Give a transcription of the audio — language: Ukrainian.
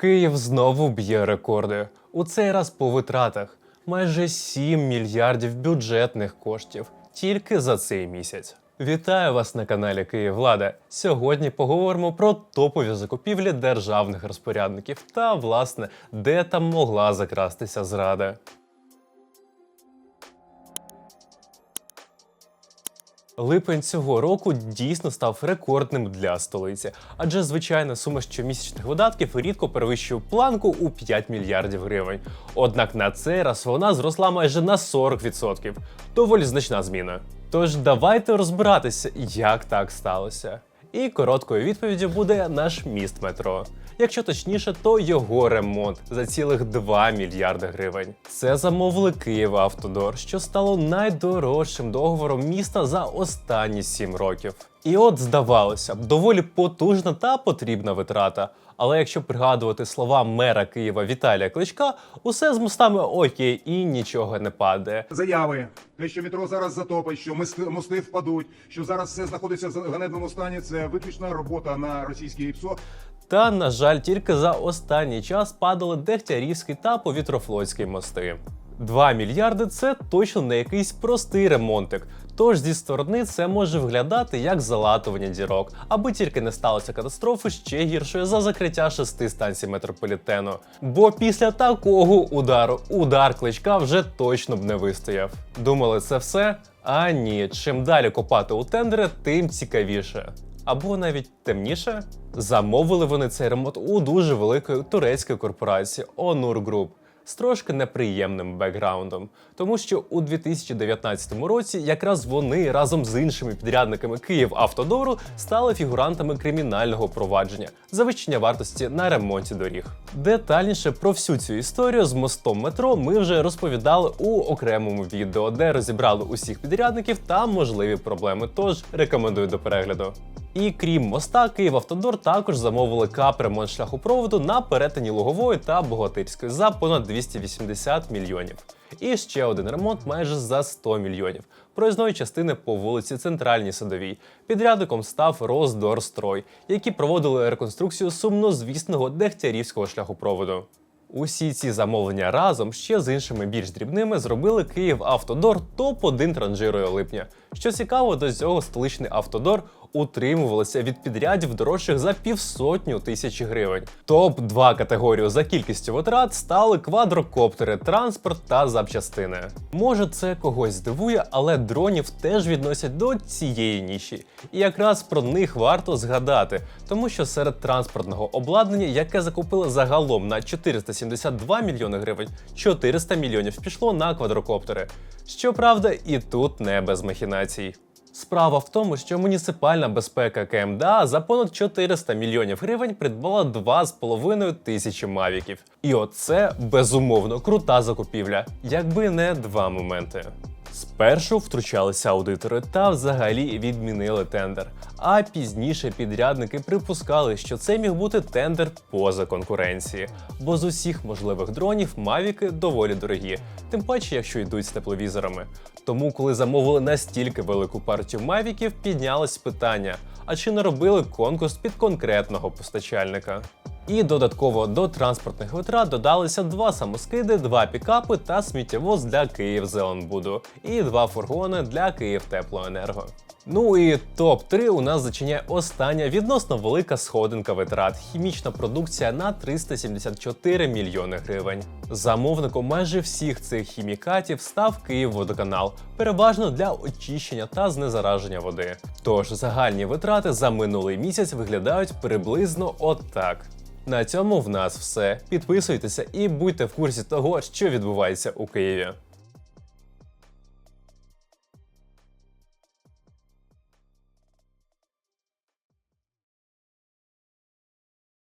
Київ знову б'є рекорди. У цей раз по витратах майже 7 мільярдів бюджетних коштів тільки за цей місяць. Вітаю вас на каналі Київлада. Сьогодні поговоримо про топові закупівлі державних розпорядників та, власне, де там могла закрастися зрада. Липень цього року дійсно став рекордним для столиці, адже звичайна сума щомісячних видатків рідко перевищує планку у 5 мільярдів гривень. Однак на цей раз вона зросла майже на 40%. Доволі значна зміна. Тож давайте розбиратися, як так сталося. І короткою відповіддю буде наш міст метро. Якщо точніше, то його ремонт за цілих 2 мільярди гривень. Це замовили Київавтодор, що стало найдорожчим договором міста за останні 7 років. І от здавалося б, доволі потужна та потрібна витрата. Але якщо пригадувати слова мера Києва Віталія Кличка, усе з мостами окей і нічого не падає. заяви, те, що метро зараз затопить, що мости, впадуть, що зараз все знаходиться в ганебному стані. Це виключна робота на російське ПСО. Та, на жаль, тільки за останній час падали Дегтярівський та Повітрофлотський мости. 2 мільярди це точно не якийсь простий ремонтик. Тож зі сторони це може виглядати як залатування дірок, аби тільки не сталося катастрофи ще гіршої за закриття шести станцій метрополітену. Бо після такого удару удар кличка вже точно б не вистояв. Думали, це все? А ні, чим далі копати у тендери, тим цікавіше або навіть темніше. Замовили вони цей ремонт у дуже великої турецької корпорації Onur Group з трошки неприємним бекграундом, тому що у 2019 році якраз вони разом з іншими підрядниками Київавтодору стали фігурантами кримінального провадження завищення вартості на ремонті доріг. Детальніше про всю цю історію з мостом метро ми вже розповідали у окремому відео, де розібрали усіх підрядників та можливі проблеми. Тож рекомендую до перегляду. І крім моста, Київавтодор також замовили капремонт шляхопроводу на перетині Лугової та Богатирської за понад 280 мільйонів. І ще один ремонт майже за 100 мільйонів проїзної частини по вулиці Центральній Садовій. Підрядником став Роздорстрой, які проводили реконструкцію сумнозвісного Дегтярівського шляхопроводу. Усі ці замовлення разом ще з іншими більш дрібними зробили Київавтодор топ-1 транжирою липня. Що цікаво, до цього столичний автодор утримувалися від підрядів дорожчих за півсотню тисяч гривень. Топ 2 категорію за кількістю витрат стали квадрокоптери, транспорт та запчастини. Може, це когось здивує, але дронів теж відносять до цієї ніші. І якраз про них варто згадати, тому що серед транспортного обладнання, яке закупили загалом на 472 мільйони гривень, 400 мільйонів пішло на квадрокоптери. Щоправда, і тут не без махінацій. Справа в тому, що муніципальна безпека КМДА за понад 400 мільйонів гривень придбала 2,5 тисячі мавіків. І оце безумовно крута закупівля, якби не два моменти. Спершу втручалися аудитори та взагалі відмінили тендер. А пізніше підрядники припускали, що це міг бути тендер поза конкуренції, бо з усіх можливих дронів мавіки доволі дорогі, тим паче, якщо йдуть з тепловізорами. Тому, коли замовили настільки велику партію мавіків, піднялось питання: а чи не робили конкурс під конкретного постачальника? І додатково до транспортних витрат додалися два самоскиди, два пікапи та сміттєвоз для Київзеонбуду і два фургони для Київтеплоенерго. Ну і топ-3 у нас зачиняє остання відносно велика сходинка витрат хімічна продукція на 374 мільйони гривень. Замовником майже всіх цих хімікатів став Київводоканал, переважно для очищення та знезараження води. Тож загальні витрати за минулий місяць виглядають приблизно отак. На цьому в нас все. Підписуйтеся і будьте в курсі того, що відбувається у Києві.